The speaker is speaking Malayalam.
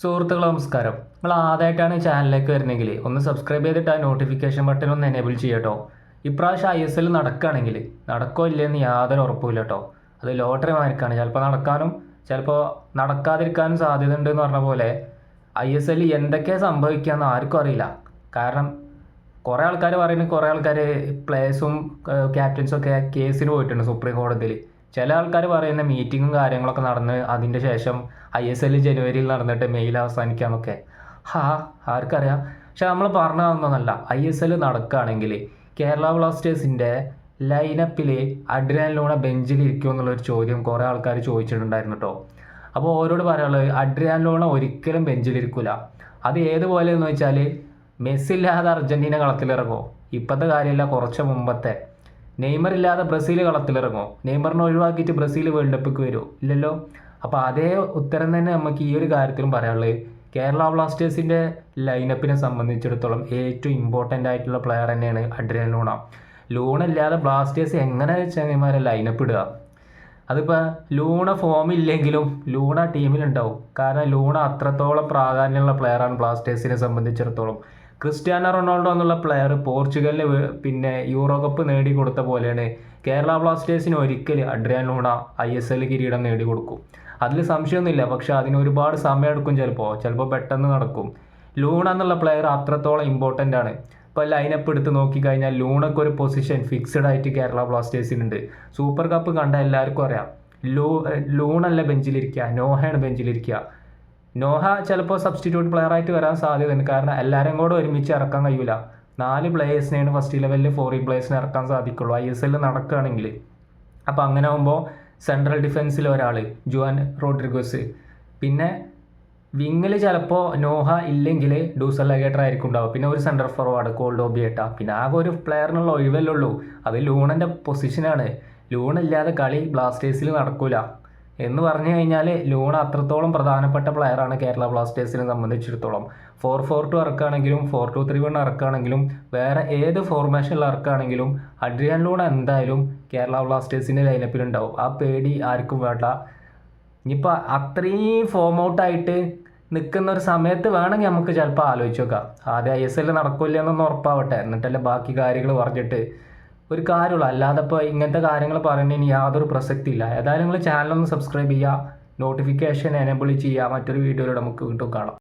സുഹൃത്തുക്കളെ നമസ്കാരം. നിങ്ങൾ ആദ്യമായിട്ടാണ് ചാനലിലേക്ക് വരുന്നെങ്കിൽ ഒന്ന് സബ്സ്ക്രൈബ് ചെയ്തിട്ട് ആ നോട്ടിഫിക്കേഷൻ ബട്ടൺ ഒന്ന് എനേബിൾ ചെയ്യട്ടോ. ഇപ്രാവശ്യം ഐ എസ് എൽ നടക്കുകയാണെങ്കിൽ നടക്കോ ഇല്ലയെന്ന് യാതൊരു ഉറപ്പുമില്ല കേട്ടോ അത് ലോട്ടറി മാർക്കാണ്. ചിലപ്പോൾ നടക്കാനും ചിലപ്പോൾ നടക്കാതിരിക്കാനും സാധ്യത ഉണ്ട് എന്ന് പറഞ്ഞ പോലെ ഐ എസ് എല്ലിൽ എന്തൊക്കെയാണ് സംഭവിക്കുകയെന്ന് ആർക്കും അറിയില്ല. കാരണം കുറേ ആൾക്കാർ പറയുന്നത് കുറേ ആൾക്കാർ പ്ലേയേഴ്സും ക്യാപ്റ്റൻസും ഒക്കെ കേസിന് പോയിട്ടുണ്ട് സുപ്രീം കോടതിയിൽ. ചില ആൾക്കാർ പറയുന്ന മീറ്റിങ്ങും കാര്യങ്ങളൊക്കെ നടന്ന് അതിന്റെ ശേഷം ഐ എസ് എൽ ജനുവരിയിൽ നടന്നിട്ട് മെയിൽ അവസാനിക്കാമെന്നൊക്കെ ഹാ ആർക്കറിയാം? പക്ഷെ നമ്മൾ പറഞ്ഞതൊന്നല്ല ഐ എസ് എൽ നടക്കുകയാണെങ്കിൽ കേരള ബ്ലാസ്റ്റേഴ്സിന്റെ ലൈനപ്പിൽ അഡ്രിയാൻ ലൂണ ബെഞ്ചിൽ ഇരിക്കുമോ എന്നുള്ളൊരു ചോദ്യം കുറേ ആൾക്കാർ ചോദിച്ചിട്ടുണ്ടായിരുന്നു കേട്ടോ അപ്പോൾ ഓരോട് പറയാനുള്ളത് അഡ്രിയാൻ ലൂണ ഒരിക്കലും ബെഞ്ചിലിരിക്കില്ല അത് ഏതുപോലെ എന്ന് വെച്ചാൽ മെസ്സില്ലാതെ അർജന്റീന കളത്തിലിറങ്ങുമോ ഇപ്പോഴത്തെ കാര്യമല്ല കുറച്ച് മുമ്പത്തെ. നെയ്മർ ഇല്ലാതെ ബ്രസീൽ കളത്തിലിറങ്ങോ. നെയ്മറിനെ ഒഴിവാക്കിയിട്ട് ബ്രസീൽ വേൾഡ് കപ്പിക്ക് വരുമോ ഇല്ലല്ലോ? അപ്പോൾ അതേ ഉത്തരം തന്നെ നമുക്ക് ഈ ഒരു കാര്യത്തിലും പറയാനുള്ളത്. കേരള ബ്ലാസ്റ്റേഴ്സിന്റെ ലൈനപ്പിനെ സംബന്ധിച്ചിടത്തോളം ഏറ്റവും ഇമ്പോർട്ടന്റ് ആയിട്ടുള്ള പ്ലെയർ തന്നെയാണ് അഡ്രിയൻ ലൂണ. ലൂണ ഇല്ലാതെ ബ്ലാസ്റ്റേഴ്സ് എങ്ങനെ ചങ്ങന്മാരെ ലൈനപ്പ് ഇടുക? അതിപ്പോൾ ലൂണ ഫോം ഇല്ലെങ്കിലും ലൂണ ടീമിലുണ്ടാവും കാരണം ലൂണ അത്രത്തോളം പ്രാധാന്യമുള്ള പ്ലെയറാണ് ബ്ലാസ്റ്റേഴ്സിനെ സംബന്ധിച്ചിടത്തോളം. ക്രിസ്ത്യാനോ റൊണാൾഡോ എന്നുള്ള പ്ലെയർ പോർച്ചുഗലിന് പിന്നെ യൂറോ കപ്പ് നേടിക്കൊടുത്ത പോലെയാണ്. കേരള ബ്ലാസ്റ്റേഴ്സിന് ഒരിക്കൽ Adrian Luna I S L കിരീടം നേടിക്കൊടുക്കും. അതിൽ സംശയമൊന്നുമില്ല. പക്ഷെ അതിന് ഒരുപാട് സമയം എടുക്കും ചിലപ്പോൾ ചിലപ്പോൾ പെട്ടെന്ന് നടക്കും. ലൂണ എന്നുള്ള പ്ലെയർ അത്രത്തോളം ഇമ്പോർട്ടന്റ് ആണ്. ഇപ്പോൾ ലൈനപ്പ് എടുത്ത് നോക്കിക്കഴിഞ്ഞാൽ ലൂണൊക്കെ ഒരു പൊസിഷൻ ഫിക്സഡ് ആയിട്ട് കേരള ബ്ലാസ്റ്റേഴ്സിനുണ്ട്. സൂപ്പർ കപ്പ് കണ്ട എല്ലാവർക്കും അറിയാം. ലൂ ലൂണല്ല ബെഞ്ചിലിരിക്കുക നോഹയാണ് ബെഞ്ചിലിരിക്കുക നോഹ ചിലപ്പോൾ സബ്സ്റ്റിറ്റ്യൂട്ട് പ്ലെയർ ആയിട്ട് വരാൻ സാധ്യതയുണ്ട്. കാരണം എല്ലാവരും കൂടെ ഒരുമിച്ച് ഇറക്കാൻ കഴിയില്ല നാല് പ്ലേയേഴ്സിനെയാണ് ഫസ്റ്റ് ലെവലിൽ ഫോറിൻ പ്ലേയേഴ്സിനെ ഇറക്കാൻ സാധിക്കുള്ളൂ. ഐ എസ് എല്ലിൽ നടക്കുകയാണെങ്കിൽ. അപ്പോൾ അങ്ങനെ ആകുമ്പോൾ സെൻട്രൽ ഡിഫൻസിൽ ഒരാൾ ജുവാൻ റോഡ്രിഗോസ്. പിന്നെ വിങ്ങിൽ ചിലപ്പോൾ നോഹ ഇല്ലെങ്കിൽ ഡൂസൽ ലഗേറ്റർ ആയിരിക്കും ഉണ്ടാവും പിന്നെ ഒരു സെന്റർ ഫോർവേഡ് കോൾഡ് ഓബിയേട്ട. പിന്നെ ആകെ ഒരു പ്ലെയറിനുള്ള ഒഴിവല്ലേ ഉള്ളൂ. അത് ലൂണന്റെ പൊസിഷനാണ് ലൂൺ ഇല്ലാതെ കളി ബ്ലാസ്റ്റേഴ്സിൽ നടക്കൂല. എന്ന് പറഞ്ഞു കഴിഞ്ഞാൽ ലോൺ അത്രത്തോളം പ്രധാനപ്പെട്ട പ്ലെയറാണ് കേരള ബ്ലാസ്റ്റേഴ്സിനെ സംബന്ധിച്ചിടത്തോളം. ഫോർ ഫോർ ടു ഇറക്കുകയാണെങ്കിലും ഫോർ ടു ത്രീ വൺ ഇറക്കുകയാണെങ്കിലും വേറെ ഏത് ഫോർമേഷനിൽ ഇറക്കുകയാണെങ്കിലും അഡ്രിയൻ ലോൺ എന്തായാലും കേരള ബ്ലാസ്റ്റേഴ്സിന്റെ ലൈനപ്പിലുണ്ടാവും ആ പേടി ആർക്കും വേണ്ട. ഇനിയിപ്പോൾ അത്രയും ഫോം ഔട്ടായിട്ട് നിൽക്കുന്ന ഒരു സമയത്ത് വേണമെങ്കിൽ നമുക്ക് ചിലപ്പോൾ ആലോചിച്ച് നോക്കാം. ആദ്യം ഐ എസ് എൽ നടക്കില്ല എന്നൊന്ന് ഉറപ്പാവട്ടെ. എന്നിട്ടല്ലേ ബാക്കി കാര്യങ്ങൾ പറഞ്ഞിട്ട് ഒരു കാര്യമുള്ളൂ. അല്ലാതെ ഇപ്പോൾ ഇങ്ങനത്തെ കാര്യങ്ങൾ പറയുന്നതിന് യാതൊരു പ്രസക്തി ഇല്ല ഏതായാലും നിങ്ങൾ ചാനലൊന്ന് സബ്സ്ക്രൈബ് ചെയ്യുക. നോട്ടിഫിക്കേഷൻ എനേബിൾ ചെയ്യുക. മറ്റൊരു വീഡിയോയിലൂടെ നമുക്ക് വീണ്ടും കാണാം.